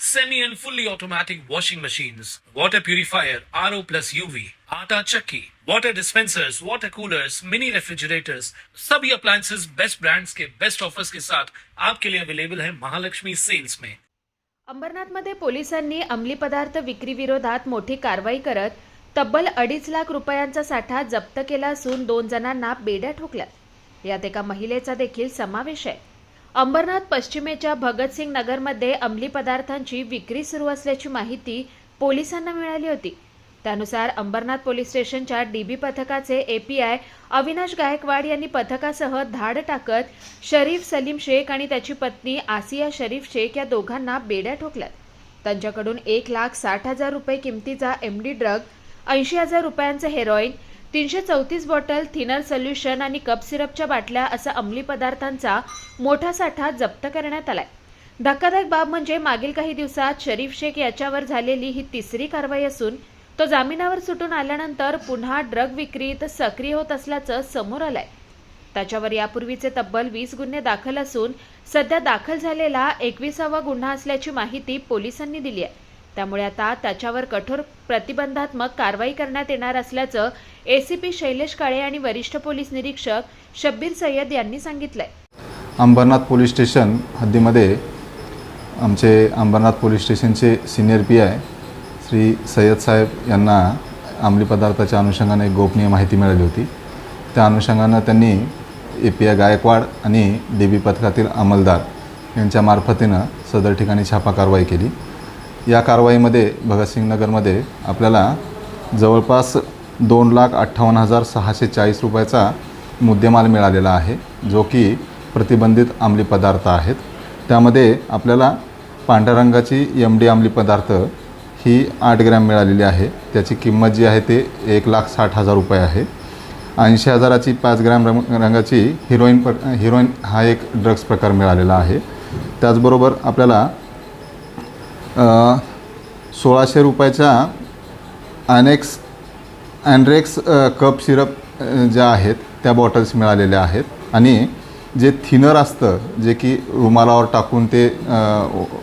semi and fully automatic washing machines, water purifier, RO plus UV, आटा चक्की, water dispensers, water coolers, mini refrigerators, सभी appliances best brands के best offers के साथ आपके लिए अवेलेबल है महालक्ष्मी सेल्स में अंबरनाथमध्ये पोलिसांनी अंमली पदार्थ विक्री विरोधात मोठी कारवाई करत तब्बल अडीच लाख रुपयांचा साठा जप्त केला असून दोन जणांना बेड्या ठोकल्यात. यात एका महिलेचा देखील समावेश आहे. अंबरनाथ पश्चिमेच्या भगतसिंग नगरमध्ये अंमली पदार्थांची विक्री सुरू असल्याची माहिती पोलिसांना मिळाली होती. त्यानुसार अंबरनाथ पोलीस स्टेशनच्या डीबी पथकाचे एपीआय अविनाश गायकवाड यांनी पथकासह धाड टाकत शरीफ सलीम शेख आणि त्याची पत्नी आसिया शरीफ शेख या दोघांना बेड्या ठोकल्यात. त्यांच्याकडून एक लाख साठ हजार रुपये किमतीचा एमडी ड्रग ऐंशी हजार रुपयांचं हेरोईन तीनशे चौतीस बॉटल थिनर सोल्युशन आणि कप सिरपच्या बाटल्या असा अंमली पदार्थांचा मोठा साठा जप्त करण्यात आलाय. धक्कादायक बाब म्हणजे मागील काही दिवसात शरीफ शेख याच्यावर झालेली ही तिसरी कारवाई असून तो जामिनावर सुटून आल्यानंतर पुन्हा ड्रग विक्रीत सक्रिय होत असल्याचं समोर आलंय. त्याच्यावर यापूर्वीचे तब्बल वीस गुन्हे दाखल असून सध्या दाखल झालेला एकविसावा गुन्हा असल्याची माहिती पोलिसांनी दिली आहे. त्यामुळे आता त्याच्यावर कठोर प्रतिबंधात्मक कारवाई करण्यात येणार असल्याचं एसीपी शैलेश काळे आणि वरिष्ठ पोलीस निरीक्षक शब्बीर सय्यद यांनी सांगितलंय. अंबरनाथ पोलीस स्टेशन हद्दीमध्ये आमचे अंबरनाथ पोलीस स्टेशनचे senior P I Shri Sayyed साहेब यांना अंमली पदार्थाच्या अनुषंगाने एक गोपनीय माहिती मिळाली होती. त्या अनुषंगानं त्यांनी ए पी आय गायकवाड आणि डी बी पथकातील अंमलदार यांच्या मार्फतीनं सदर ठिकाणी छापा कारवाई केली. या कारवाईमध्ये भगतसिंग नगरमध्ये आपल्याला जवळपास दोन लाख अठ्ठावन्न हजार सहाशे चाळीस रुपयाचा मुद्देमाल मिळालेला आहे जो की प्रतिबंधित अंमली पदार्थ आहेत. त्यामध्ये आपल्याला पांढऱ्या रंगाची एम डी अंमली पदार्थ ही आठ ग्रॅम मिळालेली आहे. त्याची किंमत जी आहे ते एक लाख साठ हजार रुपये आहे. ऐंशी हजाराची पाच ग्रॅम रंग रंगाची हिरोईन प हिरोईन हा एक ड्रग्स प्रकार मिळालेला आहे. त्याचबरोबर आपल्याला सोळाशे रुपयाच्या अनेक्स अँड्रेक्स कप सिरप ज्या आहेत त्या बॉटल्स मिळालेल्या आहेत. आणि जे थिनर असतं जे की रुमालावर टाकून ते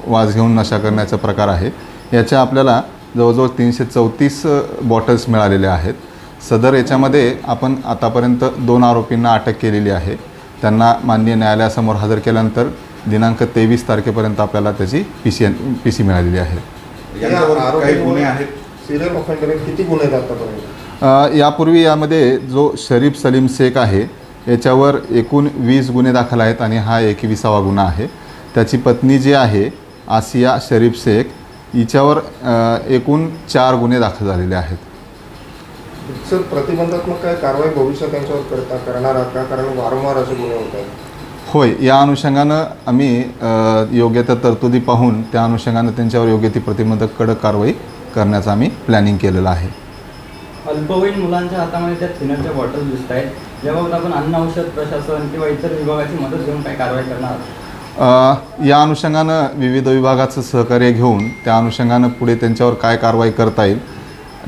वाज घेऊन नशा करण्याचा प्रकार आहे याच्या आपल्याला जवळजवळ तीनशे चौतीस बॉटल्स मिळालेल्या आहेत. सदर याच्यामध्ये आपण आतापर्यंत दोन आरोपींना अटक केलेली आहे. त्यांना माननीय न्यायालयासमोर हजर केल्यानंतर दिनांक तेवीस तारखेपर्यंत आपल्याला त्याची पी सी पी सी मिळालेली आहे. यांच्यावर काही गुन्हे आहेत. सिरियल ऑफेंडर किती गुन्हे आहेत आतापर्यंत? अ, यापूर्वी यामध्ये जो शरीफ सलीम शेख आहे याच्यावर एकूण वीस गुन्हे दाखल आहेत आणि हा एकविसावा गुन्हा आहे. त्याची पत्नी जी आहे आसिया शरीफ शेख हिच्यावर अ, एकूण चार गुन्हे दाखल झालेले आहेत. सर प्रतिबंधात्मक काय कारवाई भविष्यात त्यांच्यावर करता करणार आहात का? कारण वारंवार असे गुन्हे होत आहेत. होय या अनुषंगानं आम्ही योग्य त्या तरतुदी पाहून त्या अनुषंगानं त्यांच्यावर योग्य ती प्रतिबंधक कडक कारवाई करण्याचं आम्ही प्लॅनिंग केलेलं आहे. अल्पवयीन मुलांच्या हातामध्ये त्या थिनरच्या बॉटल दिसत आहेत. याबाबत आपण अन्न औषध प्रशासन किंवा इतर विभागाची मदत घेऊन काय कारवाई करणार या अनुषंगानं विविध विभागाचं सहकार्य घेऊन त्या अनुषंगानं पुढे त्यांच्यावर काय कारवाई करता येईल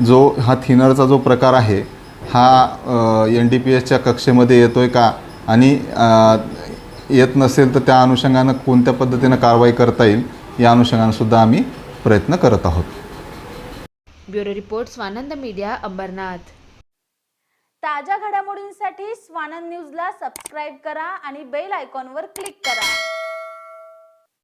जो हा थिनरचा जो प्रकार आहे हा एन डी पी एसच्या कक्षेमध्ये येतो आहे का? आणि येत नसेल तर त्या अनुषंगानं कोणत्या पद्धतीनं कारवाई करता येईल या अनुषंगानं सुद्धा आम्ही प्रयत्न करत आहोत. Bureau report Swanand media Ambernath. ताज्या घडामोडींसाठी स्वानंद न्यूजला सबस्क्राईब करा आणि बेल आयकॉनवर क्लिक करा.